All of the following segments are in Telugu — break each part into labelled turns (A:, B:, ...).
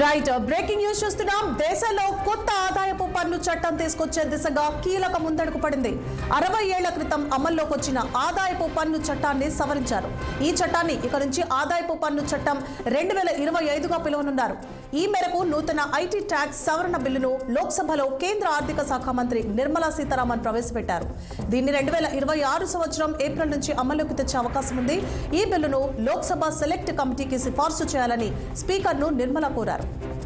A: రైట్ బ్రేకింగ్ న్యూస్ చూస్తున్నాం. దేశంలో కొత్త ఆదాయపు పన్ను చట్టం తీసుకొచ్చే దిశగా కీలక ముందడుగు పడింది. అరవై ఏళ్ళ క్రితం అమల్లోకి వచ్చిన ఆదాయపు పన్ను చట్టాన్ని సవరించారు. ఈ చట్టాన్ని ఇక నుంచి ఆదాయపు పన్ను చట్టం రెండు వేల ఇరవై ఐదుగా పిలువనున్నారు. ఈ మేరకు నూతన ఐటీ ట్యాక్స్ సవరణ బిల్లును లోక్సభలో కేంద్ర ఆర్థిక శాఖ మంత్రి నిర్మలా సీతారామన్ ప్రవేశపెట్టారు. దీన్ని రెండు వేల ఇరవై ఆరు సంవత్సరం ఏప్రిల్ నుంచి అమల్లోకి తెచ్చే అవకాశం ఉంది. ఈ బిల్లును లోక్సభ సెలెక్ట్ కమిటీకి సిఫార్సు చేయాలని స్పీకర్ను నిర్మల కోరారు. Thank you.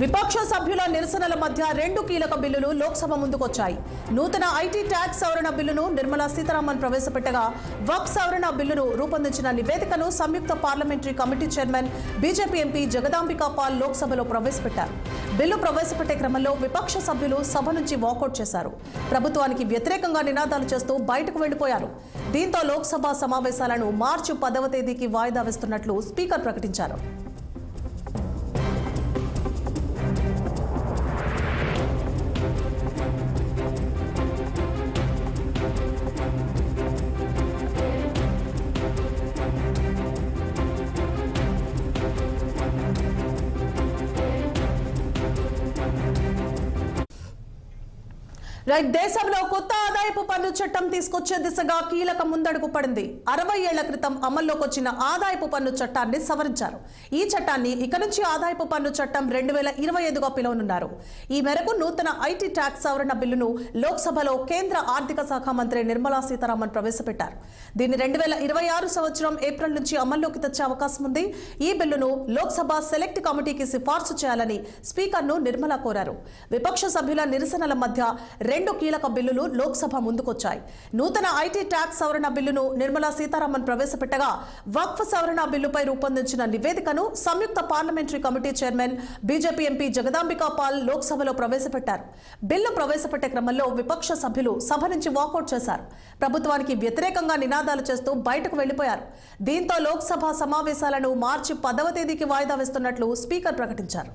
A: విపక్ష సభ్యుల నిరసనల మధ్య రెండు కీలక బిల్లులు లోక్సభ ముందుకొచ్చాయి. నూతన ఐటీ ట్యాక్స్ సవరణ బిల్లును నిర్మలా సీతారామన్ ప్రవేశపెట్టగా వక్ సవరణ బిల్లును రూపొందించిన నివేదికను సంయుక్త parliamentary committee chairman BJP MP Jagdambika Pal లోక్సభలో ప్రవేశపెట్టారు. బిల్లు ప్రవేశపెట్టే క్రమంలో విపక్ష సభ్యులు సభ నుంచి వాకౌట్ చేశారు. ప్రభుత్వానికి వ్యతిరేకంగా నినాదాలు చేస్తూ బయటకు వెళ్ళిపోయారు దీంతో లోక్సభ సమావేశాలను మార్చి పదవ తేదీకి వాయిదా వేస్తున్నట్లు స్పీకర్ ప్రకటించారు. రైట్ దేశంలో కొత్త ఆదాయపు పన్ను చట్టం తీసుకొచ్చే దిశగా కీలక ముందడుగు పడింది. అరవై ఏళ్ళ క్రితం అమల్లోకి వచ్చిన ఆదాయపు పన్ను చట్టాన్ని సవరించారు. ఈ చట్టాన్ని ఇక నుంచి ఆదాయపు పన్ను చట్టం రెండు వేల ఇరవై ఐదుగా పిలువనున్నారు. ఈ మేరకు నూతన ఐటీ ట్యాక్స్ సవరణ బిల్లును లోక్సభలో కేంద్ర ఆర్థిక శాఖ మంత్రి నిర్మలా సీతారామన్ ప్రవేశపెట్టారు. దీన్ని రెండు వేల ఇరవై ఆరు సంవత్సరం ఏప్రిల్ నుంచి అమల్లోకి తెచ్చే అవకాశం ఉంది. ఈ బిల్లును లోక్సభ సెలెక్ట్ కమిటీకి సిఫార్సు చేయాలని స్పీకర్ను నిర్మల కోరారు. విపక్ష సభ్యుల నిరసనల మధ్య రెండు కీలక బిల్లులు లోక్సభ ముందుకొచ్చాయి. నూతన ఐటీ ట్యాక్స్ సవరణ బిల్లును నిర్మలా సీతారామన్ ప్రవేశపెట్టగా వక్ఫ్ సవరణ బిల్లుపై రూపొందించిన నివేదికను సంయుక్త parliamentary committee chairman BJP MP Jagdambika Pal లోక్సభలో ప్రవేశపెట్టారు. బిల్లు ప్రవేశపెట్టే క్రమంలో విపక్ష సభ్యులు సభ నుంచి వాకౌట్ చేశారు. ప్రభుత్వానికి వ్యతిరేకంగా నినాదాలు చేస్తూ బయటకు వెళ్ళిపోయారు దీంతో లోక్సభ సమావేశాలను మార్చి పదవ తేదీకి వాయిదా వేస్తున్నట్లు స్పీకర్ ప్రకటించారు.